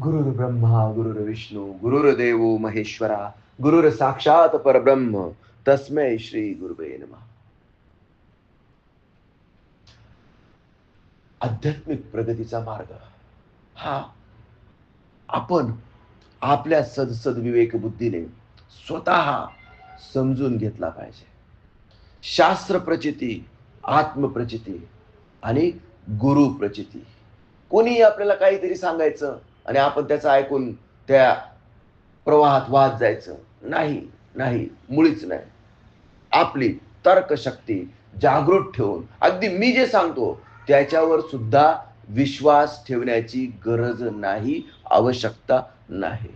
गुरुर ब्रह्मा गुरुर विष्णू गुरुर्देव महेश्वरा गुरुर साक्षात परब्रह्म तस्मै श्री गुरुवे नमः. आध्यात्मिक प्रगतीचा मार्ग हा आपण आपल्या सदसद विवेक बुद्धीने स्वतः समजून घेतला पाहिजे. शास्त्र प्रचिती आत्मप्रचिती आणि गुरु प्रचिती. कोणीही आपल्याला काहीतरी सांगायचं आणि आपण त्याचं ऐकून त्या प्रवाहात वाहत जायचं. नाही नाही मुळीच नाही. आपली तर्कशक्ती जागृत ठेवून अगदी मी जे सांगतो त्याच्यावर सुद्धा विश्वास ठेवण्याची गरज नाही आवश्यकता नाही.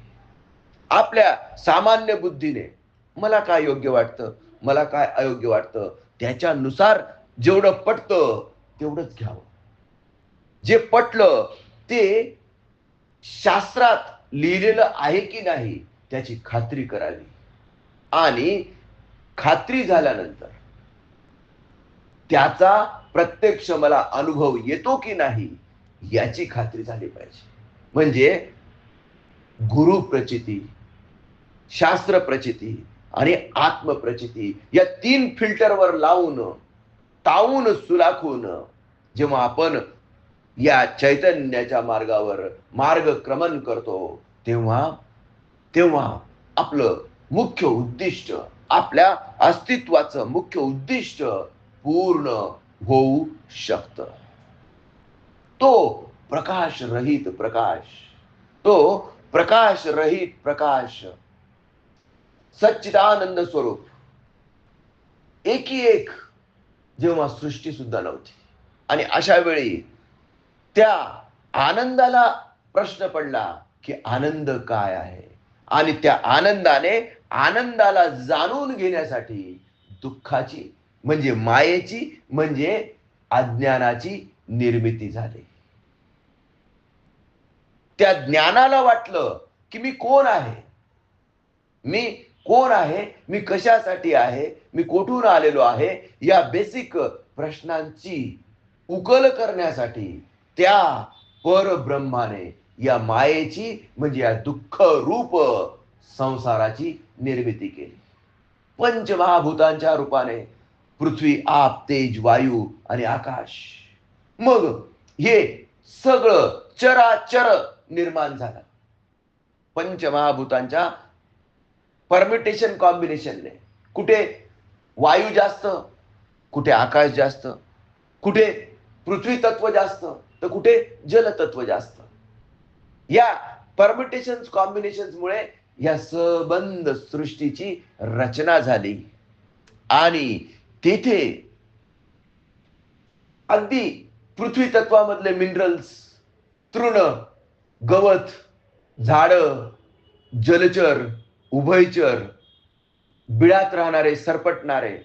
आपल्या सामान्य बुद्धीने मला काय योग्य वाटतं मला काय अयोग्य वाटतं त्याच्यानुसार जेवढं पटतं तेवढंच घ्यावं. जे पटलं ते शास्त्रात लिहिलेलं आहे की नाही त्याची खात्री करावी. आणि खात्री झाल्यानंतर त्याचा प्रत्यक्ष मला अनुभव येतो की नाही याची खात्री झाली पाहिजे. म्हणजे गुरु प्रचिती शास्त्र प्रचिती आणि आत्मप्रचिती या तीन फिल्टरवर लावून तावून सुलाखून जेव्हा आपण या चैतन्याच्या मार्गावर मार्गक्रमण करतो तेव्हा तेव्हा आपलं मुख्य उद्दिष्ट आपल्या अस्तित्वाचं मुख्य उद्दिष्ट पूर्ण होऊ शकत. तो प्रकाश रहित प्रकाश तो प्रकाश रहित प्रकाश सच्चिदानंद स्वरूप. एकी एक जेव्हा सृष्टी सुद्धा नव्हती. आणि अशा वेळी त्या आनंदाला प्रश्न पडला की आनंद काय आहे? आणि त्या आनंदाने आनंदाला जाणून घेण्यासाठी दुःखाची म्हणजे मायेची म्हणजे अज्ञानाची निर्मिती झाली. त्या ज्ञानाला वाटलं की मी कोण आहे? मी कोण आहे? मी कशासाठी आहे? मी कुठून आलेलो आहे? या बेसिक प्रश्नांची उकल करण्यासाठी त्या परब्रह्माने या मायेची म्हणजे या दुःख रूप संसाराची निर्मिती केली. पंचमहाभूतांच्या रूपाने पृथ्वी आप तेज वायू आणि आकाश. मग हे सगळं चराचर निर्माण झालं. पंचमहाभूतांच्या परमिटेशन कॉम्बिनेशनने कुठे वायू जास्त कुठे आकाश जास्त कुठे पृथ्वी तत्व जास्त तर कुठे? जलतत्व जास्त. या परमिटेशन कॉम्बिनेशन मुळे या सबंध सृष्टीची रचना झाली. आणि तेथे अगदी पृथ्वी तत्वामधले मिनरल्स तृण गवत झाड जलचर उभयचर बिळात राहणारे सरपटणारे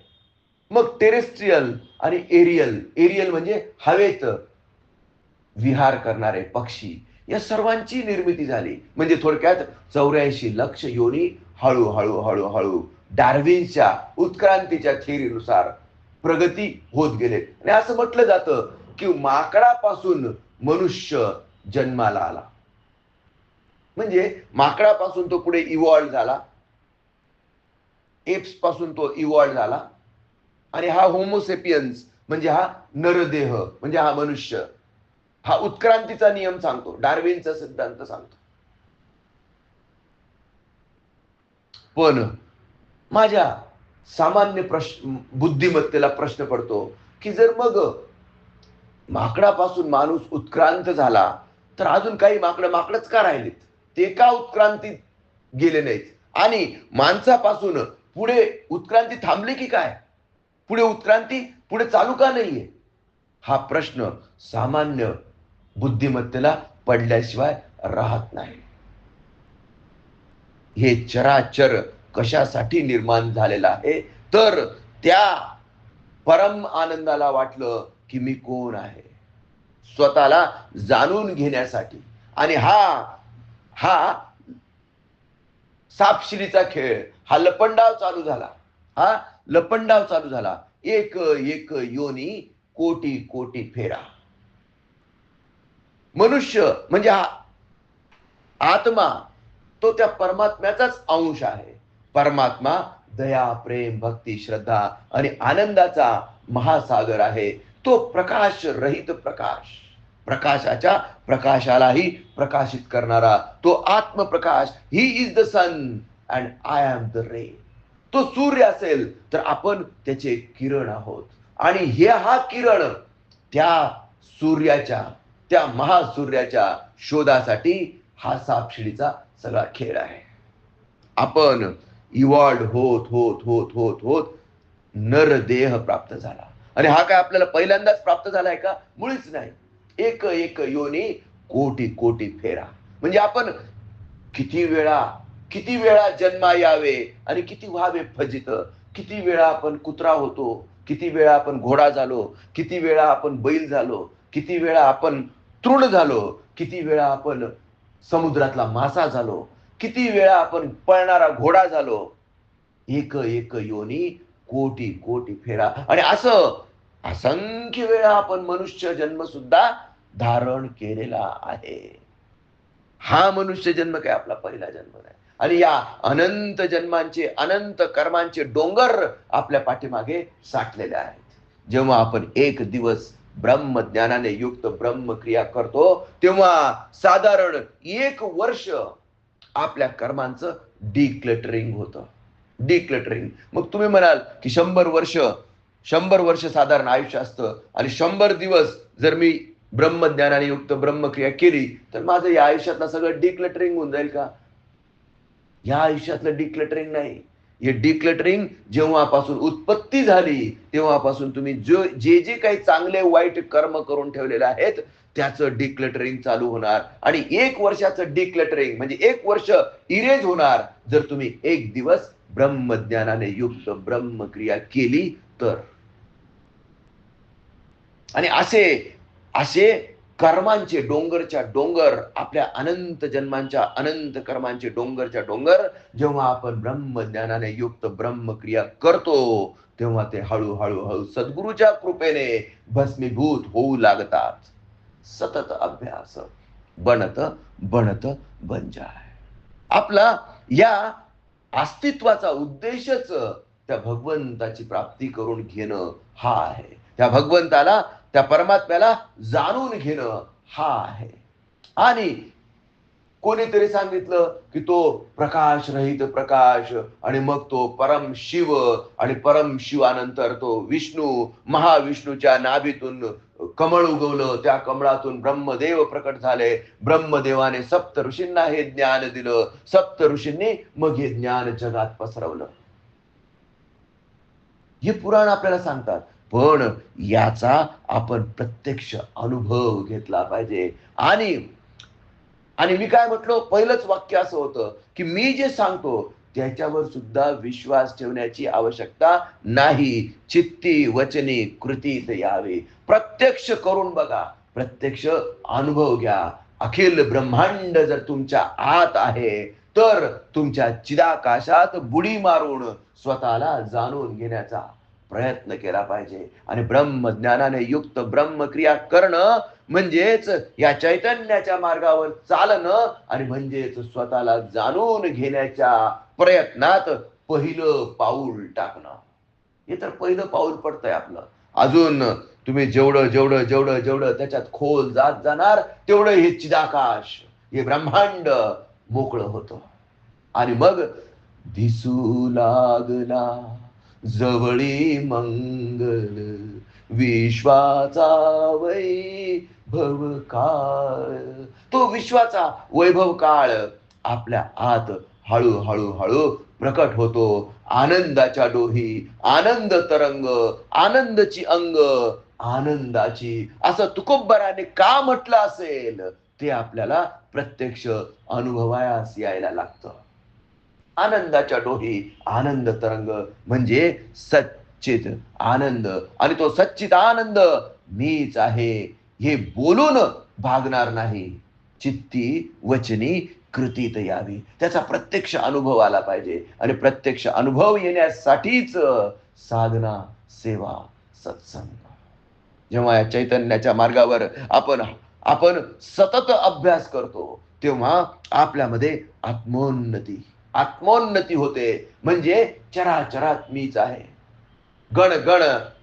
मग टेरेस्ट्रियल आणि एरियल एरियल म्हणजे हवेत. विहार करणारे पक्षी या सर्वांची निर्मिती झाली. म्हणजे थोडक्यात चौऱ्याऐंशी लक्ष योनी हळूहळू हळूहळू डार्विनच्या उत्क्रांतीच्या थिअरीनुसार प्रगती होत गेले. आणि असं म्हटलं जातं की माकडापासून मनुष्य जन्माला आला. म्हणजे माकडापासून तो पुढे इव्हॉल्व झाला. एप्सपासून तो इव्हॉल्व झाला. आणि हा होमोसेपियन्स म्हणजे हा नरदेह म्हणजे हा मनुष्य हा उत्क्रांतीचा नियम सांगतो डार्विनचा सिद्धांत सांगतो. पण माझ्या सामान्य प्रश्न बुद्धिमत्तेला प्रश्न पडतो की जर मग माकडापासून माणूस उत्क्रांत झाला तर अजून काही माकडं माकडच का राहिलेत? ते का उत्क्रांतीत गेले नाहीत? आणि माणसापासून पुढे उत्क्रांती थांबली की काय? पुढे उत्क्रांती पुढे चालू का नाहीये? हा प्रश्न सामान्य बुद्धिमत्तेला पडल्याशिवाय राहत नाही. हे चराचर कशासाठी निर्माण झालेलं आहे? तर त्या परम आनंदाला वाटलं की मी कोण आहे? स्वतःला जाणून घेण्यासाठी. आणि हा हा सापशिडीचा खेळ हा लपंडाव चालू झाला. हा लपंडाव चालू झाला. एक एक योनी कोटी कोटी फेरा. मनुष्य म्हणजे हा आत्मा तो त्या परमात्म्याचाच अंश आहे. परमात्मा दया प्रेम भक्ती श्रद्धा आणि आनंदाचा महासागर आहे. तो प्रकाश रहित प्रकाश. प्रकाशाच्या प्रकाशालाही प्रकाशित करणारा तो आत्मप्रकाश ही is the sun and I am the ray तो सूर्य असेल तर आपण त्याचे किरण आहोत. आणि हे हा किरण त्या सूर्याच्या त्या महासूर्याच्या शोधासाठी हा सापशिडीचा सगळा खेळ आहे. आपण इवॉल्ड होत होत होत होत होत नरदेह प्राप्त झाला. आणि हा काय आपल्याला पहिल्यांदाच प्राप्त झालाय का? मुळीच नाही. एक एक योनी कोटी कोटी फेरा. म्हणजे आपण किती वेळा किती वेळा जन्मा यावे आणि किती व्हावे फजित? किती वेळा आपण कुत्रा होतो? किती वेळा आपण घोडा झालो? किती वेळा आपण बैल झालो? किती वेळा आपण तृण झालो किती वेळा आपण समुद्रातला मासा झालो किती वेळा आपण पळणारा घोडा झालो एक एक योनी कोटी कोटी फेरा. आणि असं असंख्य वेळा आपण मनुष्य जन्म सुद्धा धारण केलेला आहे. हा मनुष्य जन्म काय? आपला पहिला जन्म नाही. आणि या अनंत जन्मांचे अनंत कर्मांचे डोंगर आपल्या पाठीमागे साठलेले आहेत. जेव्हा आपण एक दिवस ब्रह्मज्ञानाने युक्त ब्रह्मक्रिया करतो तेव्हा साधारण एक वर्ष आपल्या कर्मांचं डिक्लटरिंग होतं. डिक्लटरिंग मग तुम्ही म्हणाल की शंभर वर्ष शंभर वर्ष साधारण आयुष्य असतं आणि शंभर दिवस जर मी ब्रह्मज्ञानाने युक्त ब्रह्मक्रिया केली तर माझं या आयुष्यातलं सगळं डिक्लटरिंग होऊन जाईल का? या आयुष्यातलं डिक्लटरिंग नाही. हे डिक्लटरिंग जेव्हापासून उत्पत्ती झाली तेव्हापासून तुम्ही जो जे जे काही चांगले वाईट कर्म करून ठेवलेले आहेत त्याचं डिक्लटरिंग चालू होणार. आणि एक वर्षाचं डिक्लटरिंग म्हणजे एक वर्ष इरेज होणार. जर तुम्ही एक दिवस ब्रह्मज्ञानाने युक्त ब्रह्मक्रिया केली तर. आणि असे असे कर्मांचे डोंगरच्या डोंगर आपल्या अनंत जन्मांच्या अनंत कर्मांचे डोंगरच्या डोंगर जेव्हा आपण ब्रह्मज्ञानाने युक्त ब्रह्मक्रिया करतो तेव्हा ते हळूहळू हळू सद्गुरूच्या कृपेने भस्मीभूत होऊ लागतात. सतत अभ्यास. बनत बनत बंजाय आपला या अस्तित्वाचा उद्देशच त्या भगवंताची प्राप्ती करून घेणं हा आहे. त्या भगवंताला त्या परमात्म्याला जाणून घेणं हा आहे. आणि कोणीतरी सांगितलं की तो प्रकाश रहित प्रकाश आणि मग तो परम शिव आणि परम शिवानंतर तो विष्णू महाविष्णूच्या नाभीतून कमळ उगवलं. त्या कमळातून ब्रह्मदेव प्रकट झाले. ब्रह्मदेवाने सप्त ऋषींना हे ज्ञान दिलं. सप्त ऋषींनी मग हे ज्ञान जगात पसरवलं. हे पुराण आपल्याला सांगतात. पण याचा आपण प्रत्यक्ष अनुभव घेतला पाहिजे. आणि आणि मी काय म्हटलो? पहिलंच वाक्य असं होतं की मी जे सांगतो त्याच्यावर सुद्धा विश्वास ठेवण्याची आवश्यकता नाही. चित्ती वचनी कृतीत यावे. प्रत्यक्ष करून बघा. प्रत्यक्ष अनुभव घ्या. अखिल ब्रह्मांड जर तुमच्या आत आहे तर तुमच्या चिदाकाशात बुडी मारून स्वतःला जाणून घेण्याचा प्रयत्न केला पाहिजे. आणि ब्रह्मज्ञानाने युक्त ब्रह्मक्रिया करणं म्हणजेच या चैतन्याच्या मार्गावर चालणं आणि म्हणजेच स्वतःला जाणून घेण्याच्या प्रयत्नात पहिलं पाऊल टाकणं. हे तर पहिलं पाऊल पडतंय आपलं. अजून तुम्ही जेवढं जेवढं जेवढं जेवढं त्याच्यात खोल जात जाणार तेवढं हे चिदाकाश हे ब्रह्मांड मोकळं होतं. आणि मग दिसू लागला. जवळी मंगल विश्वाचा वैभव काळ. तो विश्वाचा वैभव काळ आपल्या आत हळूहळू हळू प्रकट होतो. आनंदाच्या डोही आनंद तरंग आनंदची अंग आनंदाची असं तुकोब्बराने का म्हटलं असेल? ते आपल्याला प्रत्यक्ष अनुभवायास यायला लागतं. आनंदाच्या डोही आनंद तरंग म्हणजे सच्चित आनंद. आणि तो सच्चित आनंद मीच आहे हे बोलून भागणार नाही. चित्ती वचनी कृतीत यावी. त्याचा प्रत्यक्ष अनुभव आला पाहिजे. आणि प्रत्यक्ष अनुभव येण्यासाठीच साधना सेवा सत्संग. जेव्हा या चैतन्याच्या मार्गावर आपण आपण सतत अभ्यास करतो तेव्हा आपल्यामध्ये आत्मोन्नती आत्मोन्नती होते. म्हणजे चराचरात मीच आहे. गण गण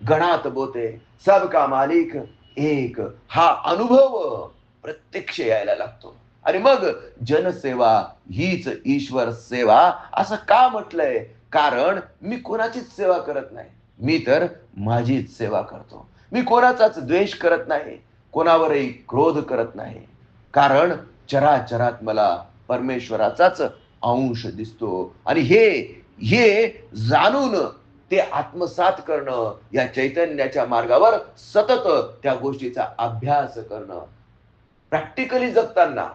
गणात बोते. सबका मालिक एक. हा अनुभव प्रत्यक्ष यायला लागतो. आणि मग जनसेवा हीच ईश्वर सेवा असं का म्हटलंय? कारण मी कोणाचीच सेवा करत नाही. मी तर माझीच सेवा करतो. मी कोणाचाच द्वेष करत नाही. कोणावरही क्रोध करत नाही. कारण चराचरात मला परमेश्वराचाच अंश दिसतो. आणि हे हे जाणून ते आत्मसात करणं या चैतन्याच्या मार्गावर सतत त्या गोष्टीचा अभ्यास करणं. प्रॅक्टिकली जगताना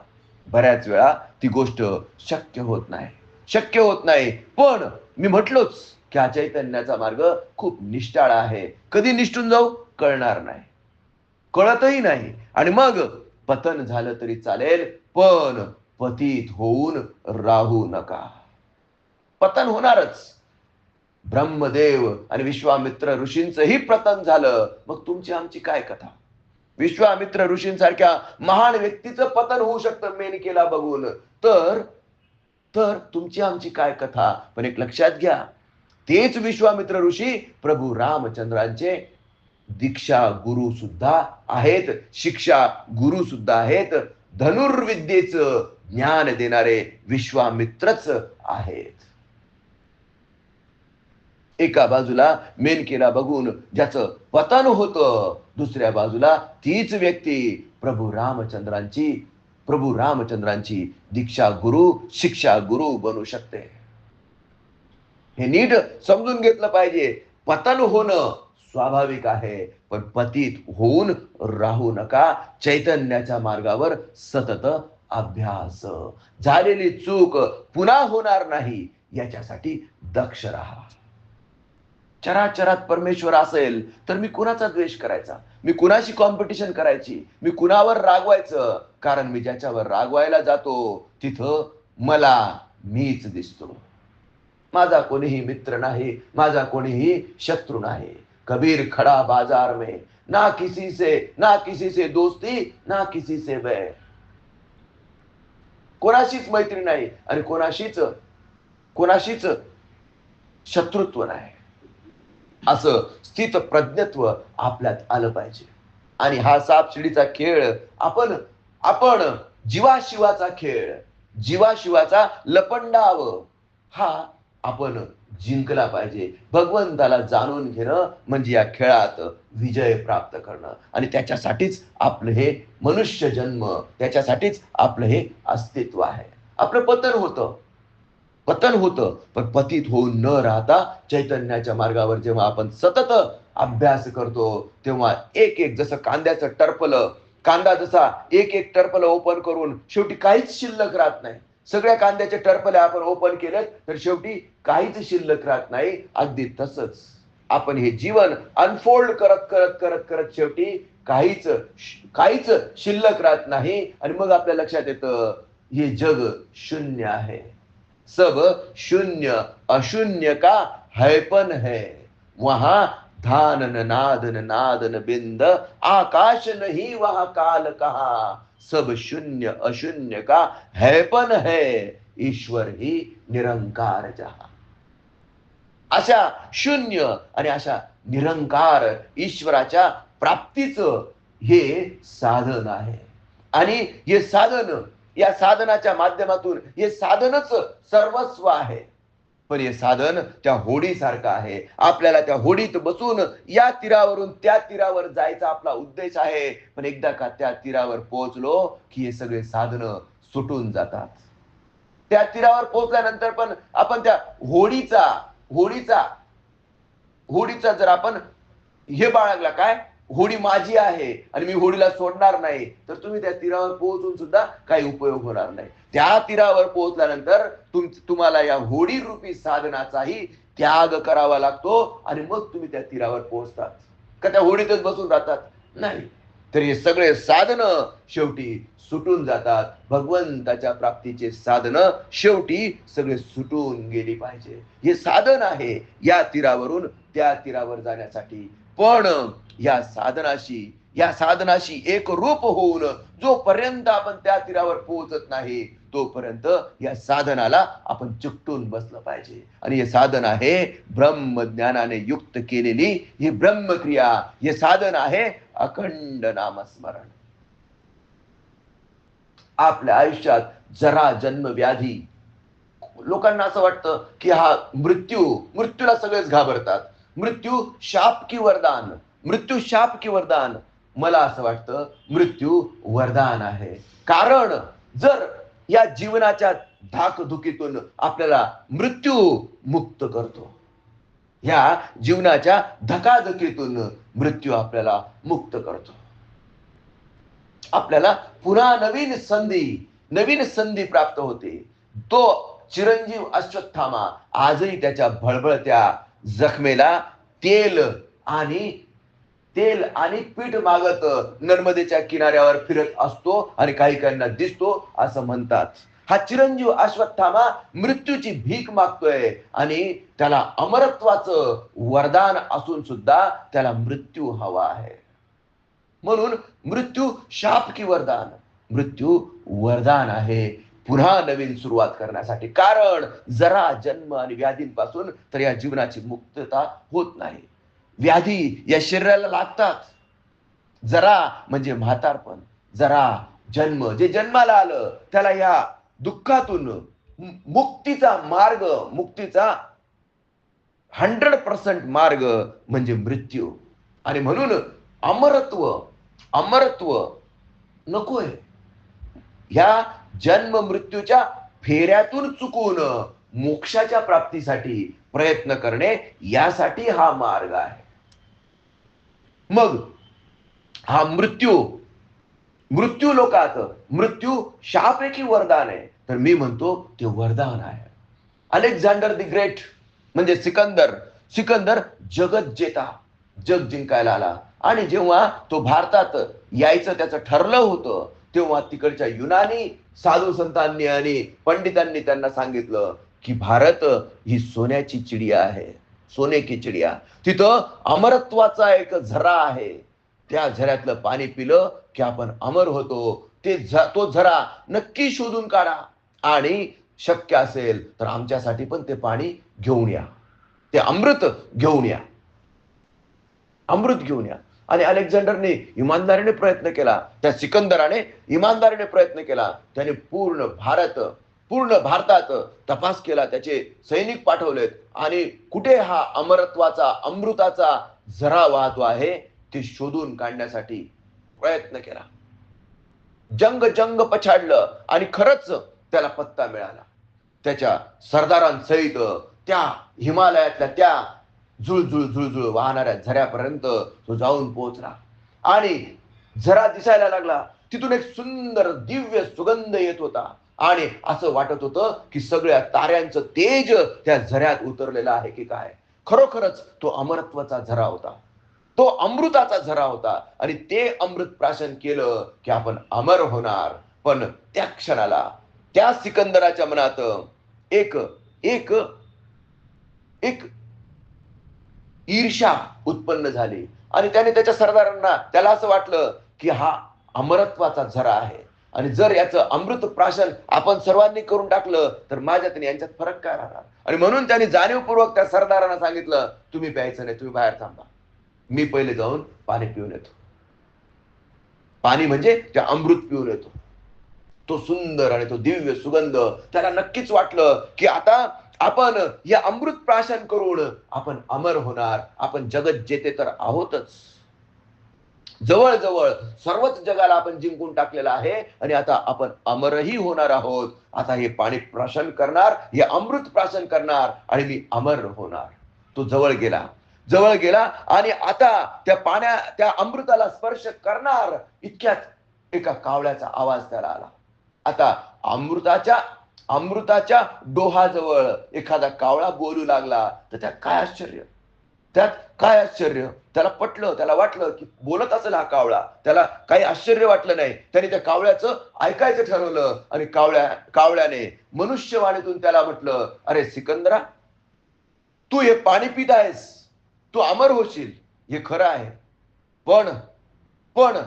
बऱ्याच वेळा ती गोष्ट शक्य होत नाही. शक्य होत नाही. पण मी म्हटलोच की हा चैतन्याचा मार्ग खूप निष्ठाळ आहे. कधी निष्ठून जाऊ? कळणार नाही. कळतही नाही. आणि मग पतन झालं तरी चालेल पण पतित होऊन राहू नका. पतन होणारच. ब्रह्मदेव आणि विश्वामित्र ऋषींचंही पतन झालं. मग तुमची आमची काय कथा? विश्वामित्र ऋषींसारख्या महान व्यक्तीचं पतन होऊ शकतं मेनकेला बघून. तर तर तुमची आमची काय कथा? पण एक लक्षात घ्या. तेच विश्वामित्र ऋषी प्रभू रामचंद्रांचे दीक्षा गुरु सुद्धा आहेत शिक्षा गुरु सुद्धा आहेत. धनुर्विद्येचं ज्ञान देणारे विश्वामित्रच आहेत. एका बाजूला मेनकेला बघून ज्याचं पतन होतं दुसऱ्या बाजूला तीच व्यक्ती प्रभू रामचंद्रांची प्रभू रामचंद्रांची दीक्षा गुरु शिक्षा गुरु बनू शकते. हे नीट समजून घेतलं पाहिजे. पतन होणं स्वाभाविक आहे पण पतित होऊन राहू नका. चैतन्याच्या मार्गावर सतत अभ्यास. झालेली चूक पुन्हा होणार नाही याच्यासाठी दक्ष राहा. चराचरात परमेश्वर असेल तर मी कुणाचा द्वेष करायचा? मी कुणाशी कॉम्पिटिशन करायची? मी कुणावर रागवायचं? कारण मी ज्याच्यावर रागवायला जातो तिथं मला मीच दिसतो. माझा कोणीही मित्र नाही माझा कोणीही शत्रू नाही. कबीर खड़ा बाजार में ना किसी से ना किसी से दोस्ती ना किसी से वैर कोणाशीच मैत्री नाही आणि कोणाशीच कोणाशीच शत्रुत्व नाही. असं स्थित प्रज्ञत्व आपल्यात आलं पाहिजे. आणि हा सापशिडीचा खेळ आपण आपण जीवाशिवाचा खेळ जीवाशिवाचा लपंडाव हा आपण जिंकला पाहिजे. भगवंताला जाणून घेणं म्हणजे या खेळात विजय प्राप्त करणं. आणि त्याच्यासाठीच आपलं हे मनुष्य जन्म त्याच्यासाठीच आपलं हे अस्तित्व आहे. आपलं पतन होतं. पतन होतं. पण पतित होऊन न राहता चैतन्याच्या मार्गावर जेव्हा आपण सतत अभ्यास करतो तेव्हा एक एक जसं कांद्याचं टर्पलं कांदा जसा एक एक टर्पल ओपन करून शेवटी काहीच शिल्लक राहत नाही. सगळ्या कांद्याच्या टर्पल्या आपण ओपन केलं तर शेवटी काहीच शिल्लक राहत नाही. अगदी तसंच. आपण हे जीवन अनफोल्ड करत करत करत करत शेवटी काहीच काहीच शिल्लक राहत नाही. आणि मग आपल्या लक्षात येतं हे जग शून्य आहे. सब शून्य अशून्य का? हैपन है. वहा धानन नादन नादन बिंद आकाश नाही वहा काल कहा? सब शून्य अशून्य का हैपन है ईश्वर ही निरंकार जहा. अशा शून्य आणि अशा निरंकार ईश्वराच्या प्राप्तीचं हे साधन आहे. आणि हे साधन या साधनाच्या माध्यमातून हे साधनच सर्वस्व आहे. पण हे साधन त्या होडीसारखं आहे. आपल्याला त्या होडीत बसून या तीरावरून त्या तीरावर जायचा आपला उद्देश आहे. पण एकदा का त्या तीरावर पोहोचलो की हे सगळे साधन सुटून जातात. त्या तीरावर पोहोचल्यानंतर पण आपण त्या होडीचा होडीचा होडीचा जर आपण हे बाळगला काय? होडी माझी आहे आणि मी होडीला सोडणार नाही तर तुम्ही त्या तीरावर पोहोचून सुद्धा काही उपयोग होणार नाही. त्या तीरावर पोहोचल्यानंतर तुम तुम्हाला या होडी रूपी साधनाचाही त्याग करावा लागतो आणि मग तुम्ही त्या तीरावर पोहोचतात का त्या होडीतच बसून राहतात? नाही. तर हे सगळे साधन शेवटी सुटून जातात. भगवंताच्या प्राप्तीचे साधन शेवटी सगळे सुटून गेली पाहिजे. हे साधन आहे या तीरावरून त्या तीरावर जाण्यासाठी. पण या साधनाशी या साधनाशी एक रूप होऊन जोपर्यंत आपण त्या तीरावर पोहोचत नाही तोपर्यंत या साधनाला आपण चिकटून बसलं पाहिजे. आणि हे साधन आहे ब्रह्मज्ञानाने युक्त केलेली ही ब्रह्मक्रिया. हे साधन आहे अखंड नामस्मरण. आपल्या आयुष्यात जरा जन्म व्याधी लोकांना असं वाटतं की हा मृत्यू मृत्यूला सगळेच घाबरतात. मृत्यू शाप की वरदान. मृत्यू शाप की वरदान. मला असं वाटतं मृत्यू वरदान आहे. कारण जर या जीवनाच्या धाकधुकीतून आपल्याला मृत्यू मुक्त करतो या जीवनाच्या धकाधकीतून मृत्यू आपल्याला मुक्त करतो. आपल्याला पुन्हा नवीन संधी नवीन संधी प्राप्त होते. तो चिरंजीव अश्वत्थामा आजही त्याच्या भळबळत्या जखमेला तेल आणि तेल आणि पीठ मागत नर्मदेच्या किनाऱ्यावर फिरत असतो आणि काही काहींना दिसतो असं म्हणतात. हा चिरंजीव अश्वत्थामा मृत्यूची भीक मागतोय आणि त्याला अमरत्वाचं वरदान असून सुद्धा त्याला मृत्यू हवा आहे. म्हणून मृत्यू शाप की वरदान? मृत्यू वरदान आहे. पुन्हा नवीन सुरुवात करण्यासाठी. कारण जरा जन्म आणि व्याधींपासून तर या जीवनाची मुक्तता होत नाही. व्याधी या शरीराला लागतात. जरा म्हणजे म्हातारपण जरा जन्म. जे जन्माला आलं त्याला या दुःखातून मुक्तीचा मार्ग मुक्तीचा हंड्रेड पर्सेंट मार्ग म्हणजे मृत्यू. आणि म्हणून अमरत्व अमरत्व नकोय. ह्या जन्म मृत्यूच्या फेऱ्यातून चुकून मोक्षाच्या प्राप्तीसाठी प्रयत्न करणे यासाठी हा मार्ग आहे. मग हा मृत्यू मृत्यू लोकात मृत्यू शाप वरदान आहे. तर मी म्हणतो ते वरदान आहे. अलेक्झांडर दी ग्रेट म्हणजे सिकंदर सिकंदर जगत जेता जग जिंकायला आला. आणि जेव्हा तो भारतात यायचं त्याचं ठरलं होतं तेव्हा तिकडच्या युनानी साधू संतांनी आणि पंडितांनी त्यांना सांगितलं की भारत ही सोन्याची चिडिया आहे सोने की चिडिया तिथं अमरत्वाचा एक झरा आहे. त्या झऱ्यातलं पाणी पिलं की आपण अमर होतो. ते तो झरा नक्की शोधून काढा. आणि शक्य असेल तर आमच्यासाठी पण ते पाणी घेऊन या. ते अमृत घेऊन या. अमृत घेऊन या. आणि अलेक्झांडरने इमानदारीने प्रयत्न केला. त्या सिकंदराने इमानदारीने प्रयत्न केला. त्याने पूर्ण भारत पूर्ण भारतात तपास केला. त्याचे सैनिक पाठवलेत. आणि कुठे हा अमरत्वाचा अमृताचा झरा वाहतो आहे ते शोधून काढण्यासाठी प्रयत्न केला. जंग जंग पछाडलं आणि खरंच त्याला पत्ता मिळाला. त्याच्या सरदारांसहित त्या हिमालयातल्या त्या झुळझुळ झुळझुळ वाहणाऱ्या झऱ्यापर्यंत तो जाऊन पोहोचला. आणि झरा दिसायला लागला. तिथून एक सुंदर दिव्य सुगंध येत होता. आणि असं वाटत होतं की सगळ्या ताऱ्यांचं तेज त्या झऱ्यात उतरलेलं आहे की काय? खरोखरच तो अमरत्वाचा झरा होता. तो अमृताचा झरा होता. आणि ते अमृत प्राशन केलं की आपण अमर होणार. पण त्या क्षणाला त्या सिकंदराच्या मनात एक एक एक ईर्षा उत्पन्न झाली. आणि त्याने त्याच्या सरदारांना त्याला असं वाटलं की हा अमरत्वाचा झरा आहे. आणि जर याचं अमृत प्राशन आपण सर्वांनी करून टाकलं तर माझ्यात आणि यांच्यात फरक काय राहणार? आणि म्हणून त्यांनी जाणीवपूर्वक त्या सरदारांना सांगितलं तुम्ही प्यायचं नाही तुम्ही बाहेर थांबा. मी पहिले जाऊन पाणी पिऊन येतो. पाणी म्हणजे ते अमृत पिऊन येतो. तो सुंदर आणि तो दिव्य सुगंध. त्याला नक्कीच वाटलं की आता आपण या अमृत प्राशन करून आपण अमर होणार. आपण जगत जेते तर आहोतच. जवळजवळ सर्वच जगाला आपण जिंकून टाकलेलं आहे आणि आता आपण अमरही होणार आहोत. आता हे पाणी प्राशन करणार हे अमृत प्राशन करणार आणि मी अमर होणार. तो जवळ गेला. जवळ गेला आणि आता त्या पाण्या त्या अमृताला स्पर्श करणार इतक्यात एका कावळ्याचा आवाज त्याला आला. आता अमृताच्या अमृताच्या डोहाजवळ एखादा कावळा बोलू लागला तर त्यात काय आश्चर्य? त्यात काय आश्चर्य? त्याला पटलं त्याला वाटलं की बोलत असेल हा कावळा. त्याला काही आश्चर्य वाटलं नाही. त्याने त्या कावळ्याचं ऐकायचं ठरवलं आणि कावळ्या कावळ्याने मनुष्यवाणीतून त्याला म्हटलं अरे सिकंदरा तू हे पाणी पित आहेस. तू अमर होशील. हे खरं आहे. पण पण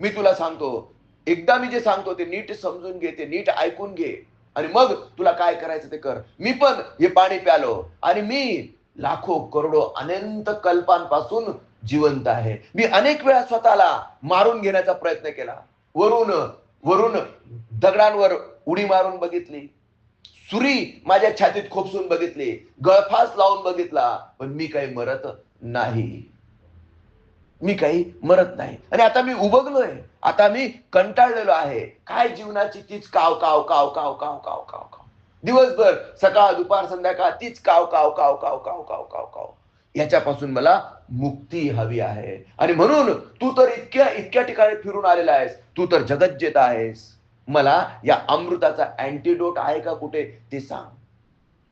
मी तुला सांगतो. एकदा मी जे सांगतो ते नीट समजून घे ते नीट ऐकून घे. आणि मग तुला काय करायचं ते कर. मी पण हे पाणी प्यालो. आणि मी लाखो करोडो अनंत कल्पांपासून जिवंत आहे. मी अनेक वेळा स्वतःला मारून घेण्याचा प्रयत्न केला. वरून वरून दगडांवर उडी मारून बघितली. सुरी माझ्या छातीत खोपसून बघितली. गळफास लावून बघितला. पण मी काही मरत नाही. मी काही मरत नाही आणि आता मी उभगलोय आता मी कंटाळलेलो आहे काय जीवनाची तीच काव काव काव काव काव काव काव काव दिवसभर सकाळ दुपार संध्याकाळ तीच काव काव काव काव काव काव काव काव याच्यापासून मला मुक्ती हवी आहे आणि म्हणून तू तर इतक्या इतक्या ठिकाणी फिरून आलेला आहेस तू तर जगज्जेत आहेस मला या अमृताचा अँटीडोट आहे का कुठे ते सांग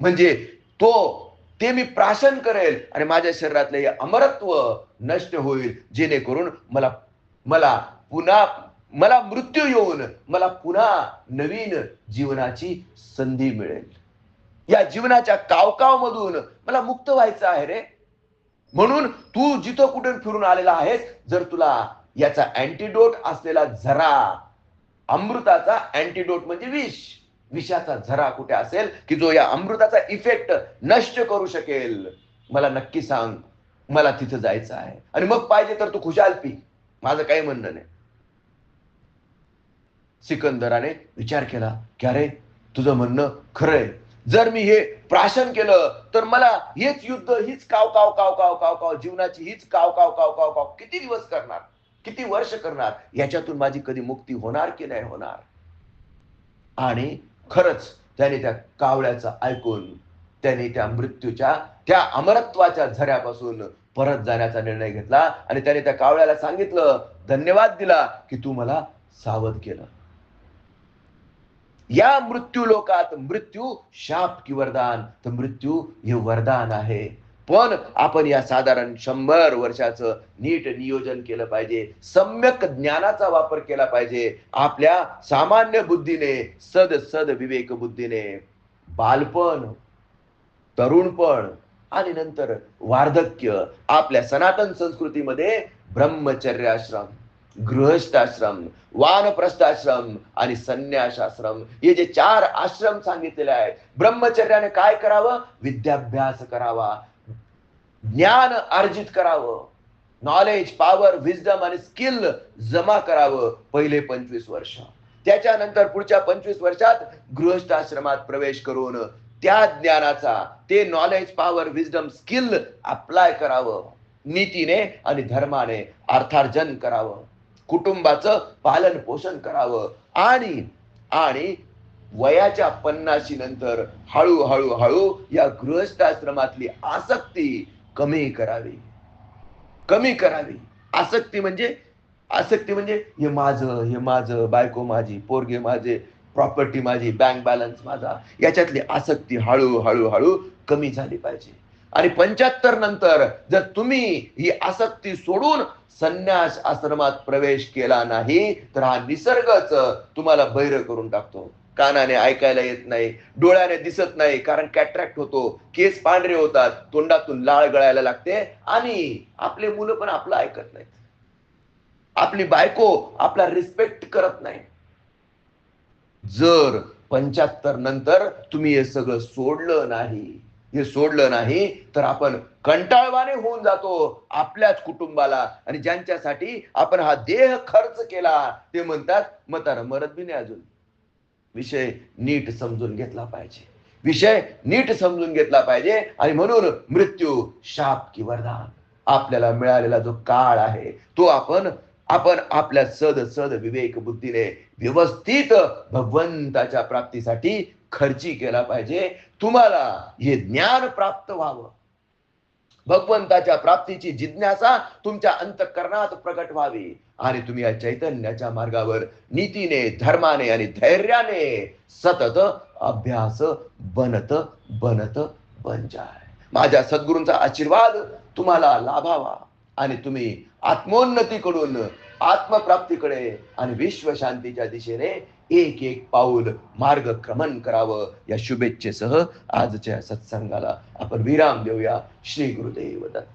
म्हणजे तो ते मी प्राशन करेल आणि माझ्या शरीरातले हे अमरत्व नष्ट होईल. जेणेकरून मला मला पुन्हा मला मृत्यू येऊन मला पुन्हा नवीन जीवनाची संधी मिळेल. या जीवनाच्या कावकाव मधून मला मुक्त व्हायचं आहे रे. म्हणून तू जिथं कुठे फिरून आलेला आहेस जर तुला याचा अँटीडोट असलेला झरा अमृताचा अँटीडोट म्हणजे विष. विषाचा झरा कुठे असेल की जो या अमृताचा इफेक्ट नष्ट करू शकेल? मला नक्की सांग. मला तिथं जायचं आहे. आणि मग पाहिजे तर तू खुशाल पी. माझं काही म्हणणं नाही. सिकंदराने विचार केला की अरे तुझं म्हणणं खरंय जर मी हे प्राशन केलं तर मला हेच युद्ध हीच काव काव काव काव काव काव जीवनाची हीच काव काव काव काव काव किती दिवस करणार? किती वर्ष करणार? याच्यातून माझी कधी मुक्ती होणार की नाही होणार? आणि खरंच त्याने त्या कावळ्याचं ऐकून त्याने त्या मृत्यूच्या त्या अमरत्वाच्या झऱ्यापासून परत जाण्याचा निर्णय घेतला आणि त्याने त्या कावळ्याला सांगितलं धन्यवाद दिला की तू मला सावध केलं. या मृत्यू लोकात मृत्यू शाप की वरदान? तर मृत्यू हे वरदान आहे. पण आपण या साधारण शंभर वर्षाचं नीट नियोजन केलं पाहिजे सम्यक ज्ञानाचा वापर केला पाहिजे आपल्या सामान्य बुद्धीने सद सद विवेक बुद्धीने बालपण तरुणपण आणि नंतर वार्धक्य आपल्या सनातन संस्कृतीमध्ये ब्रह्मचर्याश्रम गृहस्थाश्रम वानप्रस्थाश्रम आणि संन्यासाश्रम हे जे चार आश्रम सांगितलेले आहेत ब्रह्मचर्याने काय करावं? विद्याभ्यास करावा. ज्ञान अर्जित करावं. नॉलेज पॉवर विजडम आणि स्किल जमा करावं पहिले पंचवीस वर्ष. त्याच्यानंतर पुढच्या पंचवीस वर्षात गृहस्थाश्रमात प्रवेश करून त्या ज्ञानाचा ते knowledge power wisdom skill apply करावं. नीतीने आणि धर्माने अर्थार्जन करावं. कुटुंबाचं पालन पोषण करावं. आणि आणि वयाच्या पन्नाशी नंतर हळूहळू हळू या गृहस्थाश्रमातली आसक्ती कमी करावी. कमी करावी. आसक्ती म्हणजे आसक्ती म्हणजे हे माझं हे माझं बायको माझी पोरगे माझे प्रॉपर्टी माझी बँक बॅलन्स माझा याच्यातली आसक्ती हळू हळू हळू कमी झाली पाहिजे. आणि पंच्याहत्तर नंतर जर तुम्ही ही आसक्ती सोडून संन्यास आश्रमात प्रवेश केला नाही तर हा निसर्गच तुम्हाला बैर करून टाकतो. कानाने ऐकायला येत नाही डोळ्याने दिसत नाही कारण कॅट्रॅक्ट होतो. केस पांढरे होतात तोंडातून लाळ गळायला लागते आणि आपले मुलं पण आपलं ऐकत नाहीत. आपली बायको आपला रिस्पेक्ट करत नाही. जर पंच्याहत्तर नंतर तुम्ही हे सगळं सोडलं नाही हे सोडलं नाही तर आपण कंटाळवाने होऊन जातो आपल्याच कुटुंबाला. आणि ज्यांच्यासाठी आपण हा देह खर्च केला ते म्हणतात म्हातारा मरत बी नाही अजून. विषय नीट समजून घेतला पाहिजे. विषय नीट समजून घेतला पाहिजे आणि म्हणून मृत्यू शाप की वरदान. आपल्याला मिळालेला जो काळ आहे तो आपण आपण आपल्या सद सद विवेक बुद्धीने व्यवस्थित भगवंताच्या प्राप्तीसाठी खर्ची केला पाहिजे. तुम्हाला हे ज्ञान प्राप्त व्हावं. भगवंताच्या प्राप्तीची जिज्ञासा तुमच्या अंतकरणात प्रकट व्हावी. आणि तुम्ही या चैतन्याच्या मार्गावर नीतीने धर्माने आणि धैर्याने सतत अभ्यास बनत बनत बन जाय माझ्या सद्गुरूंचा आशीर्वाद तुम्हाला लाभावा आणि तुम्ही आत्मोन्नतीकडून आत्मप्राप्तीकडे आणि विश्वशांतीच्या दिशेने एक एक पाऊल मार्गक्रमण करावं या शुभेच्छेसह आजच्या सत्संगाला आपण विराम देऊया. श्री गुरुदेव दत्त.